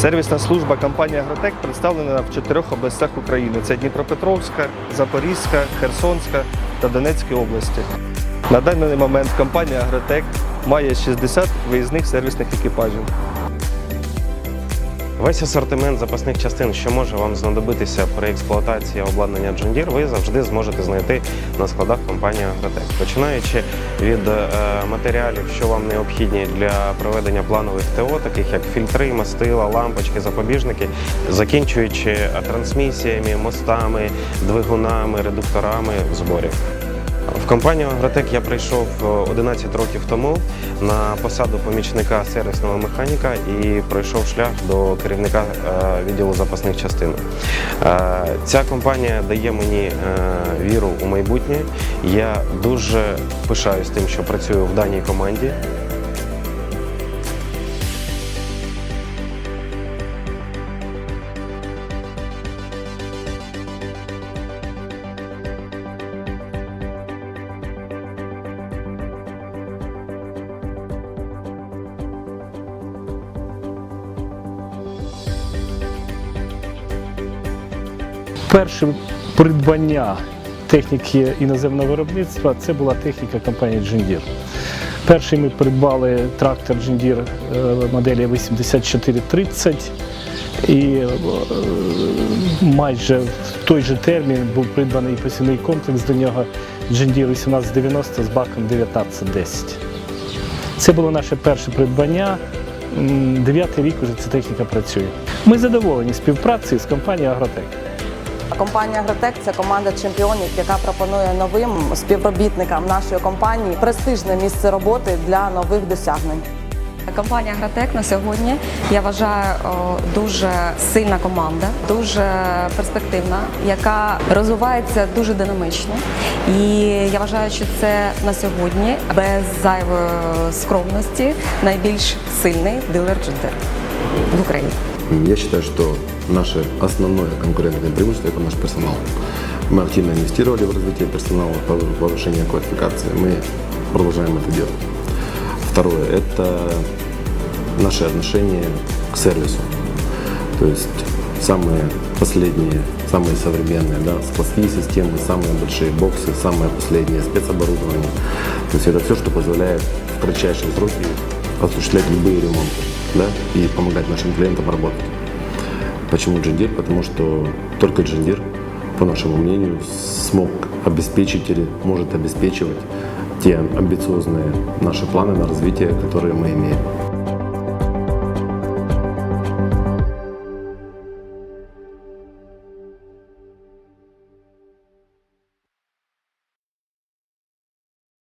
Сервісна служба компанії Агротек представлена в чотирьох областях України: це Дніпропетровська, Запорізька, Херсонська та Донецька області. На даний момент компанія Агротек має 60 виїзних сервісних екіпажів. Весь асортимент запасних частин, що може вам знадобитися при експлуатації обладнання John Deere, ви завжди зможете знайти на складах компанії Агротек. Починаючи від е, матеріалів, що вам необхідні для проведення планових ТО, таких як фільтри, мастила, лампочки, запобіжники, закінчуючи трансмісіями, мостами, двигунами, редукторами в зборі. В компанію Агротек я прийшов е, 11 років тому на посаду помічника сервісного механіка і пройшов шлях до керівника е, відділу запасних частин. Е, Ця компанія дає мені е, віру у майбутнє. Я дуже пишаюсь тим, що працюю в даній команді. Перше придбання техніки іноземного виробництва це була техніка компанії Deere. Перший ми придбали трактор Deere е, моделі 8430 і е, майже в той же термін був придбаний посівний комплекс до нього Deere 1890 з баком 1910. Це було наше перше придбання. Дев'ятий рік уже ця техніка працює. Ми задоволені співпрацею з компанією Агротек. Компанія Агротек це команда чемпіонів, яка пропонує новим співробітникам нашої компанії престижне місце роботи для нових досягнень. Компанія Агротек на сьогодні я вважаю дуже сильна команда, дуже перспективна, яка розвивається дуже динамічно. І я вважаю, що це на сьогодні без зайвої скромності найбільш сильний дилер джендер в Україні. Я считаю, что наше основное конкурентное преимущество – это наш персонал. Мы активно инвестировали в развитие персонала, пов- повышение квалификации. Мы продолжаем это делать. Второе – это наше отношение к сервису. То есть самые последние, самые современные, да, складские системы, самые большие боксы, самое последнее спецоборудование. То есть это все, что позволяет в кратчайшие сроки осуществлять любые ремонты да, и помогать нашим клиентам работать. Почему Джиндир? Потому что только Джиндир, по нашему мнению, смог обеспечить или может обеспечивать те амбициозные наши планы на развитие, которые мы имеем.